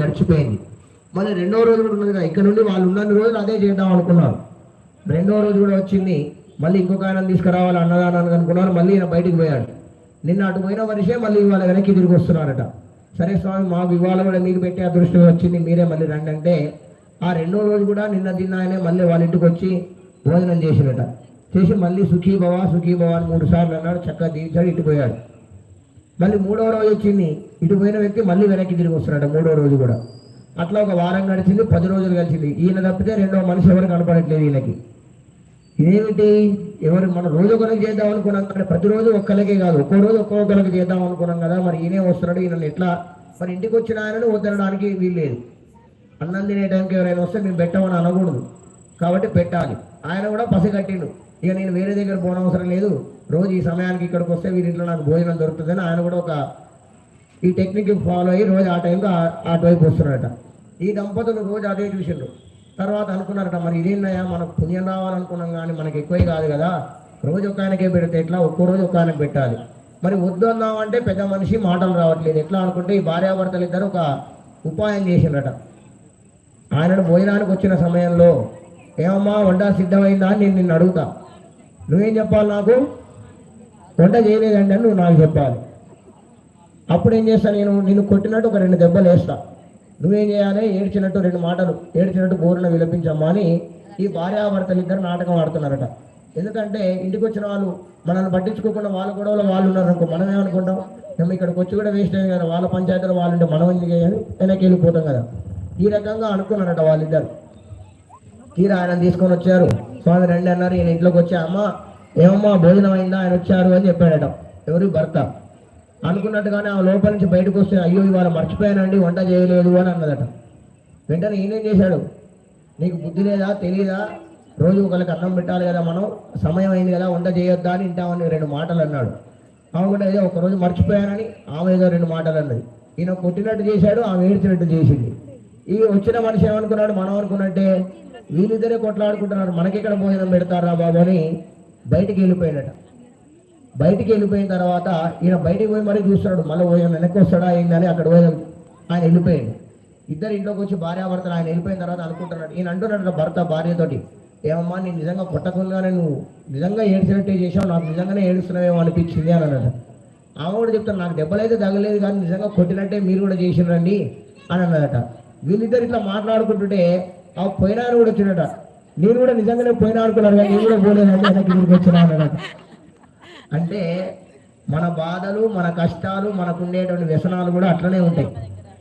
గడిచిపోయింది. మళ్ళీ రెండో రోజు కూడా ఉన్నది కదా ఇక్కడ నుండి వాళ్ళు ఉన్న రోజులు అదే చేద్దాం అనుకున్నారు. రెండో రోజు కూడా వచ్చింది మళ్ళీ ఇంకొక ఆయన తీసుకురావాలి అన్నదానాన్ని అనుకున్నారు మళ్ళీ ఈయన బయటికి పోయాడు. నిన్న అటు పోయిన మనిషే మళ్ళీ ఇవాళ వెనక్కి తిరిగి వస్తున్నారట. సరే స్వామి మాకు ఇవాళ కూడా మీకు పెట్టే అదృష్టం వచ్చింది మీరే మళ్ళీ రండి అంటే ఆ రెండో రోజు కూడా నిన్న తిన్న ఆయనే మళ్ళీ వాళ్ళ ఇంటికి వచ్చి భోజనం చేసినట చేసి మళ్ళీ సుఖీ భవ సుఖీ భవ అని మూడు సార్లు అన్నాడు చక్కగా దీవించాడు ఇటు పోయాడు. మళ్ళీ మూడో రోజు వచ్చింది. ఇటు పోయిన వ్యక్తి మళ్ళీ వెనక్కి తిరిగి వస్తున్నాడు మూడో రోజు కూడా. అట్లా ఒక వారం గడిచింది పది రోజులు కలిసింది ఈయన తప్పితే రెండో మనిషి ఎవరు కనపడట్లేదు ఈయనకి. ఇదేమిటి? ఎవరు మనం రోజు ఒకరికి చేద్దాం అనుకున్నాం కానీ ప్రతిరోజు ఒక్కరికే కాదు. ఒక్కో రోజు ఒక్కొక్కరికి చేద్దాం అనుకున్నాం కదా మరి ఈయనే వస్తున్నాడు. ఈయన ఎట్లా? మరి ఇంటికి వచ్చిన ఆయనను వద్దనడానికి వీల్లేదు. అన్నం తినే టైంకి ఎవరైనా వస్తే మేము పెట్టమని అనకూడదు. కాబట్టి పెట్టాలి. ఆయన కూడా పసిగట్టిండు. ఇక నేను వేరే దగ్గర పోనవసరం లేదు. రోజు ఈ సమయానికి ఇక్కడికి వస్తే వీరింట్లో నాకు భోజనం దొరుకుతుందని ఆయన కూడా ఒక ఈ టెక్నిక్ ఫాలో అయ్యి రోజు ఆ టైంలో అటువైపు వస్తున్నారట ఈ దంపతులు రోజు అదే చూసిండ్రు. తర్వాత అనుకున్నారట మరి ఇదేందయ్యా? మనకు పుణ్యం రావాలనుకున్నాం కానీ మనకి ఎక్కువే కాదు కదా. రోజు ఒక ఆయనకే పెడితే ఎట్లా? ఒక్కో రోజు ఒక ఆయనకు పెట్టాలి. మరి వద్దు అందామంటే పెద్ద మనిషి మాటలు రావట్లేదు. ఎట్లా అనుకుంటే ఈ భార్యాభర్తలు ఇద్దరు ఒక ఉపాయం చేసిండ్రట. ఆయనను భోజనానికి వచ్చిన సమయంలో ఏమమ్మా వంట సిద్ధమైందా? అని నేను నిన్ను అడుగుతా. నువ్వేం చెప్పాలి నాకు? వంట చేయలేదండి అని నువ్వు నాకు చెప్పాలి. అప్పుడు ఏం చేస్తా నేను? నిన్ను కొట్టినట్టు ఒక రెండు దెబ్బలు వేస్తా. నువ్వేం చేయాలి? ఏడ్చినట్టు రెండు మాటలు ఏడ్చినట్టు బోరున విలపించమ్మా అని ఈ భార్యాభర్తలు ఇద్దరు నాటకం ఆడుతున్నారట. ఎందుకంటే ఇంటికి వచ్చిన వాళ్ళు మనల్ని పట్టించుకోకుండా వాళ్ళ గొడవలో వాళ్ళు ఉన్నారు అనుకో మనం ఏమనుకుంటాం? మేము ఇక్కడికి వచ్చి కూడా వేస్ట్ అయ్యాం కదా. వాళ్ళ పంచాయతీలో వాళ్ళు ఉంటే మనం ఎందుకు చేయాలి? వెనక్కి వెళ్ళిపోతాం కదా. ఈ రకంగా అనుకున్నారట వాళ్ళిద్దరు. తీరా ఆయన తీసుకొని వచ్చారు. స్వామి రండి అన్నారు. ఈయన ఇంట్లోకి వచ్చి అమ్మ ఏమమ్మా భోజనం అయిందా? ఆయన వచ్చారు అని చెప్పాడట. ఎవరు భర్త? అనుకున్నట్టుగానే ఆ లోపల నుంచి బయటకు వస్తే అయ్యో ఇవాళ మర్చిపోయానండి వంట చేయలేదు అని అన్నదట. వెంటనే ఈయనేం చేశాడు? నీకు బుద్ధి లేదా? తెలియదా రోజు ఒకరికి అన్నం పెట్టాలి కదా మనం సమయం అయింది కదా వంట చేయొద్దా అని ఇంటామని రెండు మాటలు అన్నాడు. ఆమె కూడా ఏదో ఒక రోజు మర్చిపోయానని ఆమె ఏదో రెండు మాటలు అన్నది. ఈయన కొట్టినట్టు చేశాడు ఆమె ఏడ్చినట్టు చేసింది. ఈ వచ్చిన మనిషి ఏమనుకున్నాడు? మనం అనుకున్నట్టే. వీళ్ళిద్దరే కొట్లాడుకుంటున్నారు. మనకి ఇక్కడ భోజనం పెడతారా బాబు అని బయటికి వెళ్ళిపోయాడట బయటికి వెళ్ళిపోయిన తర్వాత ఈయన బయటికి పోయి మరీ చూస్తున్నాడు. మళ్ళీ పోయాం వెనక్కి వస్తాడా ఏందని అక్కడ పోయి ఆయన వెళ్ళిపోయాడు. ఇద్దరు ఇంట్లోకి వచ్చి భార్యాభర్తలు ఆయన వెళ్ళిపోయిన తర్వాత అనుకుంటున్నాడు. ఈయన అంటున్నాడు భర్త భార్యతోటి ఏమమ్మా నేను నిజంగా కొట్టకుండానే నువ్వు నిజంగా ఏడ్చినట్టే చేసావు నాకు నిజంగానే ఏడుస్తున్నావేమో అనిపించింది అని అన్నాడు. ఆమె కూడా చెప్తాను నాకు దెబ్బలైతే తగలేదు కానీ నిజంగా కొట్టినట్టే మీరు కూడా చేసిరండి అని అన్నదట వీళ్ళిద్దరు ఇట్లా మాట్లాడుకుంటుంటే ఆ పోయినా కూడా వచ్చినట. నేను కూడా నిజంగానే పోయినా అనుకున్నాను కానీ నేను కూడా పోలేదండి వెనక్కి తిరిగి వచ్చినా అంటే మన బాధలు మన కష్టాలు మనకు ఉండేటువంటి వ్యసనాలు కూడా అట్లనే ఉంటాయి.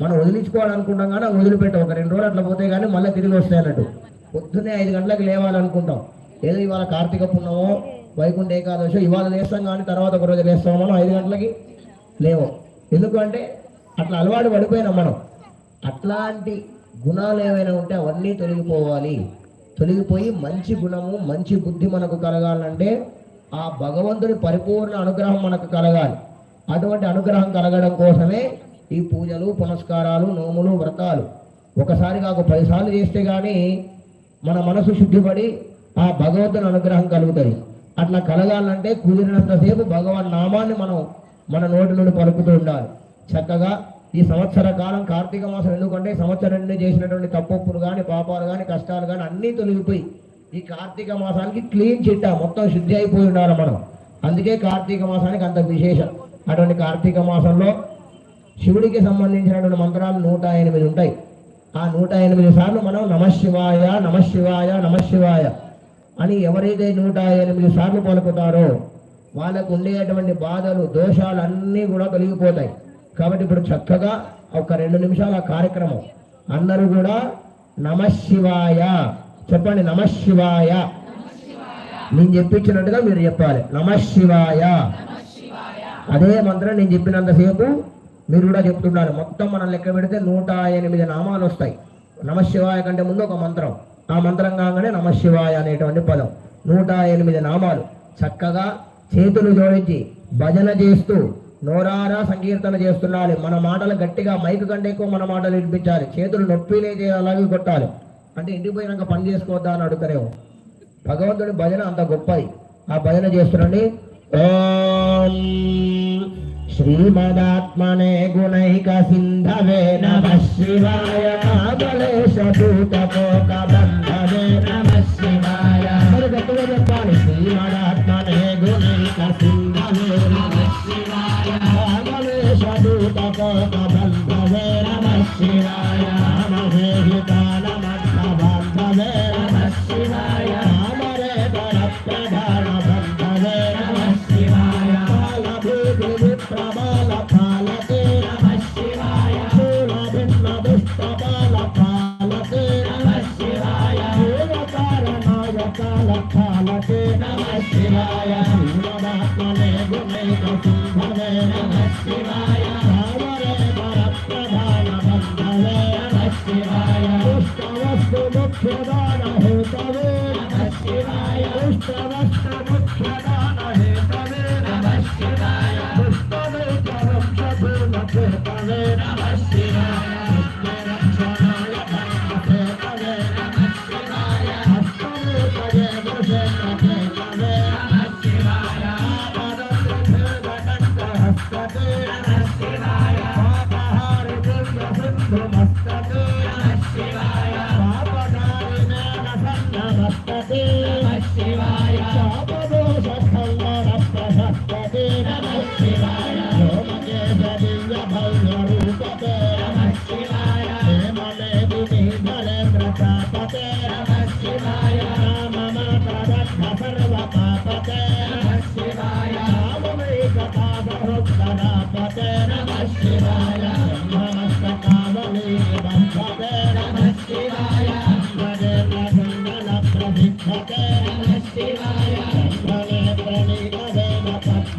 మనం వదిలించుకోవాలనుకుంటాం కానీ అవి వదిలిపెట్టాం ఒక రెండు రోజులు అట్లా పోతే కానీ మళ్ళీ తిరిగి వస్తాయి అన్నట్టు. పొద్దున్నే ఐదు గంటలకు లేవాలనుకుంటాం. ఏదో ఇవాళ కార్తీక పుణ్యమో వైకుంఠ ఏకాదశి ఇవాళ లేస్తాం కానీ తర్వాత ఒక రోజు లేస్తాం మనం ఐదు గంటలకి లేవు. ఎందుకంటే అట్లా అలవాటు పడిపోయినాం మనం. అట్లాంటి గుణాలు ఏమైనా ఉంటే అవన్నీ తొలగిపోవాలి. తొలగిపోయి మంచి గుణము మంచి బుద్ధి మనకు కలగాలంటే ఆ భగవంతుడి పరిపూర్ణ అనుగ్రహం మనకు కలగాలి. అటువంటి అనుగ్రహం కలగడం కోసమే ఈ పూజలు పునస్కారాలు నోములు వ్రతాలు. ఒకసారి కాక పదిసార్లు చేస్తే కానీ మన మనసు శుద్ధిపడి ఆ భగవంతుని అనుగ్రహం కలుగుతుంది. అట్లా కలగాలంటే కుదిరినంతసేపు భగవాన్ నామాన్ని మనం మన నోటి నుండి పలుకుతూ ఉండాలి. చక్కగా ఈ సంవత్సర కాలం కార్తీక మాసం ఎందుకంటే సంవత్సరం చేసినటువంటి తప్పొప్పులు కానీ పాపాలు కానీ కష్టాలు కానీ అన్నీ తొలగిపోయి ఈ కార్తీక మాసానికి క్లీన్ చిట్ట మొత్తం శుద్ధి అయిపోయి ఉండాలి మనం. అందుకే కార్తీక మాసానికి అంత విశేషం. అటువంటి కార్తీక మాసంలో శివుడికి సంబంధించినటువంటి మంత్రాలు నూట ఎనిమిది ఉంటాయి. ఆ నూట ఎనిమిది సార్లు మనం నమశివాయ నమశివాయ నమశివాయ అని ఎవరైతే నూట ఎనిమిది సార్లు పలుకుతారో వాళ్ళకు ఉండేటువంటి బాధలు దోషాలు అన్నీ కూడా తొలగిపోతాయి. కాబట్టి ఇప్పుడు చక్కగా ఒక రెండు నిమిషాల కార్యక్రమం. అందరూ కూడా నమశివాయ చెప్పండి నమశివాయ నేను చెప్పించినట్టుగా మీరు చెప్పాలి. నమశివాయ అదే మంత్రం నేను చెప్పినంతసేపు మీరు కూడా చెప్తున్నారు. మొత్తం మనం లెక్క పెడితే నూట ఎనిమిది నామాలు వస్తాయి. నమశివాయ కంటే ముందు ఒక మంత్రం. ఆ మంత్రం కాగానే నమశివాయ అనేటువంటి పదం. నూట ఎనిమిది నామాలు. చక్కగా చేతులు జోడించి భజన చేస్తూ నోరారా సంకీర్తన చేస్తున్నాడు. మన మాటలు గట్టిగా మైక్ కంటే ఎక్కువ మన మాటలు వినిపించాలి. చేతులు నొప్పి లేదే అలాగే కొట్టాలి. అంటే ఇంటిపోయినాక పని చేసుకోవద్దా అని అడుగుతారేమో. భగవంతుడి భజన అంత గొప్పది. ఆ భజన చేస్తుండండి ఓం శ్రీమదాత్మనే గుణైక సింధవే నమ శివాయ కామలేశ భూత పోక బంధవే. భగవతే నమ శివాయ మూలమాత్మనే గుణైక సింహనే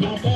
Bye-bye.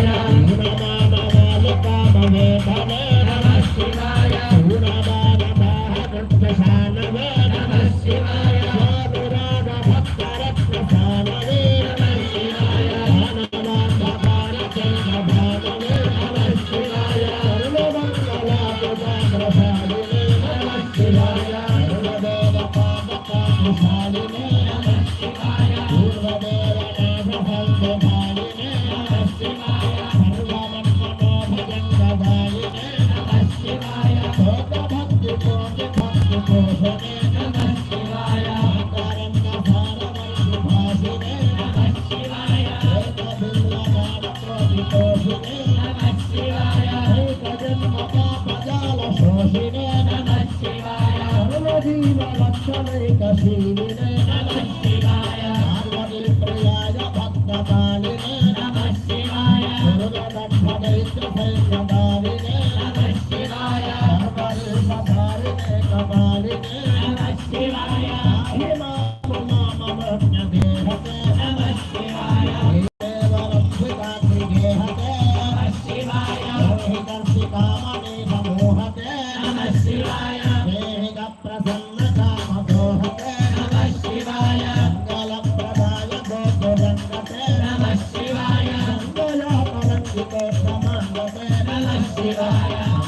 for. Yeah.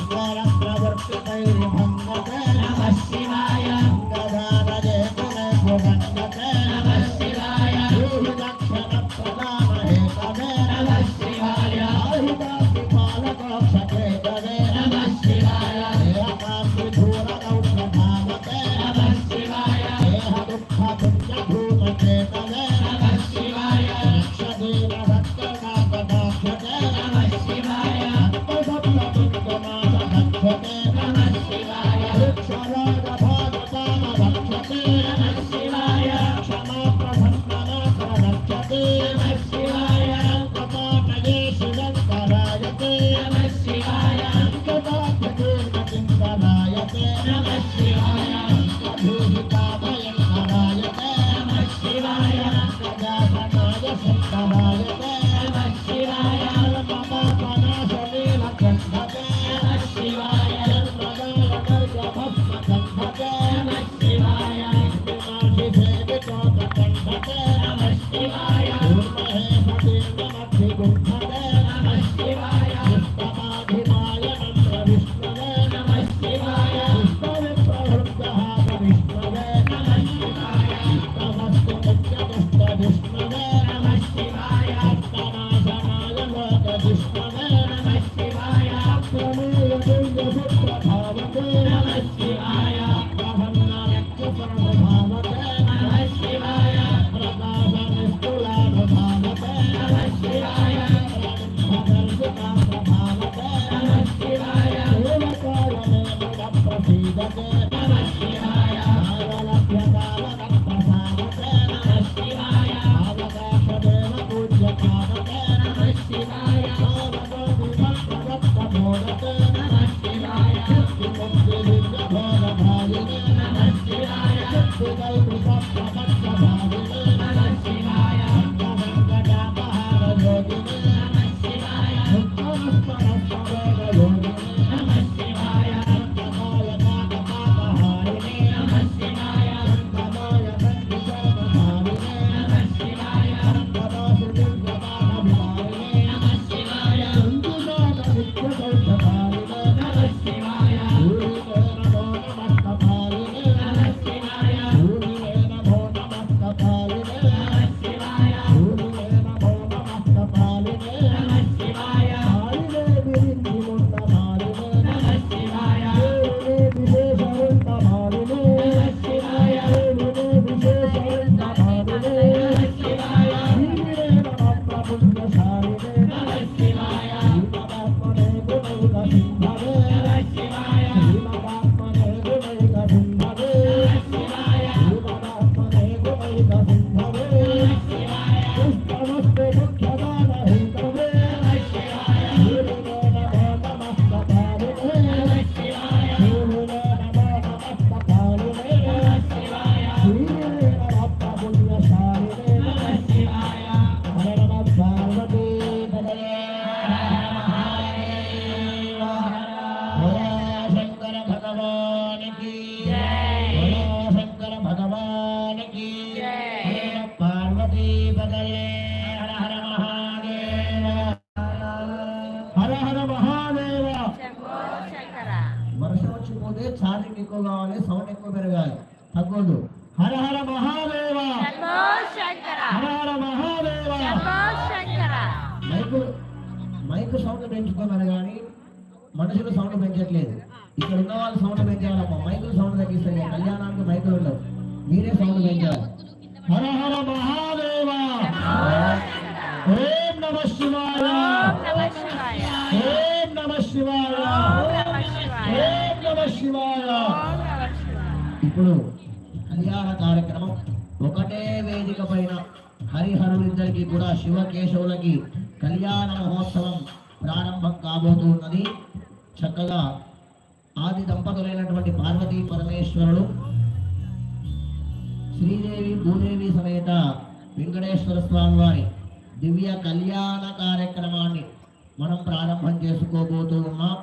ఎక్కువ పెరగాలి. తగ్గొద్దు. Hara Hara Mahadeva. Hara Hara Mahadeva. Mic mic sound పెంచుతున్నారు కానీ మనుషులు సౌండ్ పెంచట్లేదు. ఇక్కడ ఉన్న వాళ్ళు సౌండ్ పెంచాలమ్మా. మైకులు సౌండ్ తగ్గిస్తాయి. కళ్యాణానికి మైకులు ఉండవు. మీరే సౌండ్ పెంచాలి. హర హర మహాదేవ. ఇప్పుడు కళ్యాణ కార్యక్రమం ఒకటే వేదిక పైన హరిహరులిద్దరికీ కూడా శివకేశవులకి కళ్యాణ మహోత్సవం ప్రారంభం కాబోతున్నది. చక్కగా ఆది దంపతులైనటువంటి పార్వతీ పరమేశ్వరుడు శ్రీదేవి భూదేవి సమేత వెంకటేశ్వర స్వామి వారి దివ్య కళ్యాణ కార్యక్రమాన్ని మనం ప్రారంభం చేసుకోబోతూ ఉన్నాం.